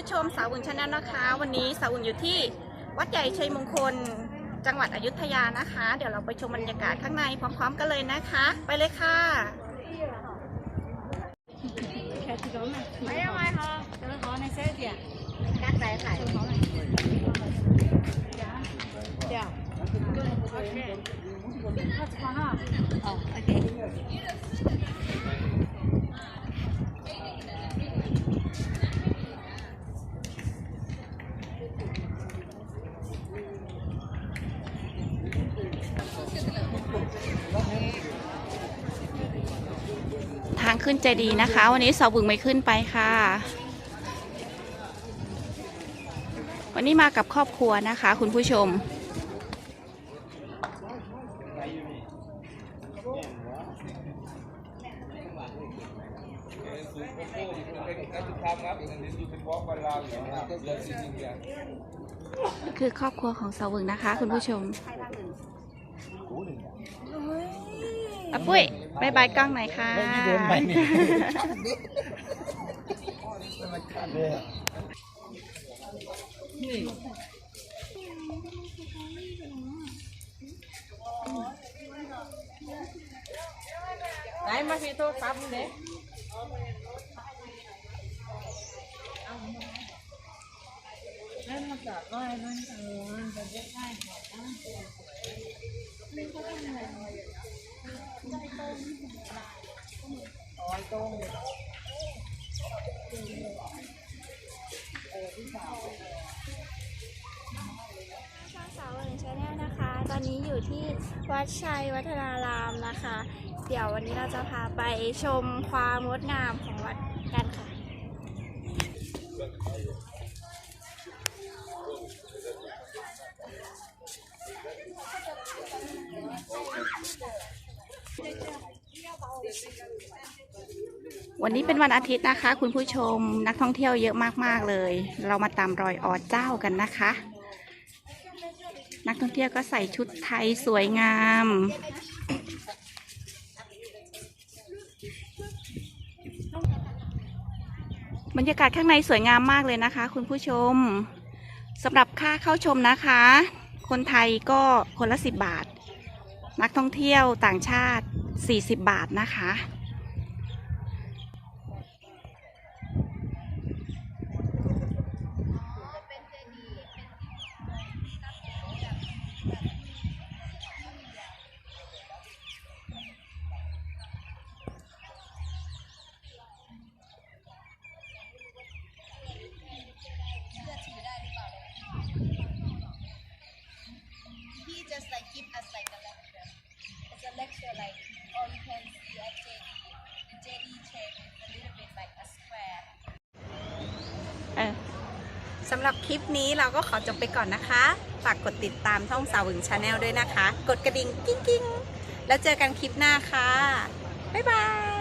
ผู้ชมสาวอุ่นชาแนลนะคะ วันนี้สาวอุ่นอยู่ที่วัดใหญ่ชัยมงคล จังหวัดอยุธยานะคะ เดี๋ยวเราไปชมบรรยากาศข้างในพร้อม ๆ กันเลยนะคะ ไปเลยค่ะไม่เอาไหมคะจะขอในเซตเดียกัดไหนไหนเดี๋ยวโอเค ขึ้นใจดีนะคะ วันนี้สาวบึงไม่ขึ้นไปค่ะ วันนี้มากับครอบครัวนะคะ คุณผู้ชม คือครอบครัวของสาวบึงนะคะ คุณผู้ชม อะปุ้ยบายบายกล้องหน่อยค่ะ ไม่เนี่ไหนมาพี่โทรศัพท์เด้แล้วมาจับไว้มันจะมันจะได้ใช่ไหม องสาวเอิญชาแนลนะคะ ตอนนี้อยู่ที่วัดชัยวัฒนารามนะคะ เดี๋ยววันนี้เราจะพาไปชมความงดงามของวัดกันค่ะ วันนี้เป็นวันอาทิตย์นะคะ คุณผู้ชมนักท่องเที่ยวเยอะมากๆเลย เรามาตามรอยออเจ้ากันนะคะ นักท่องเที่ยวก็ใส่ชุดไทยสวยงาม บรรยากาศข้างในสวยงามมากเลยนะคะ คุณผู้ชมสำหรับค่าเข้าชมนะคะ คนไทยก็คนละ 10 บาท นักท่องเที่ยวต่างชาติ 40 บาทนะคะ he just like give us like a lecture. It's a lecture like oh, you can see at JD. The JD shape is a little bit like a square. สำหรับคลิปนี้เราก็ขอจบไปก่อนนะคะ ฝากกดติดตามช่องสาวหึงชาแนลด้วยนะคะ กดกระดิ่งกิ้งกิ้งๆแล้วเจอกันคลิปหน้าค่ะ บ๊ายบาย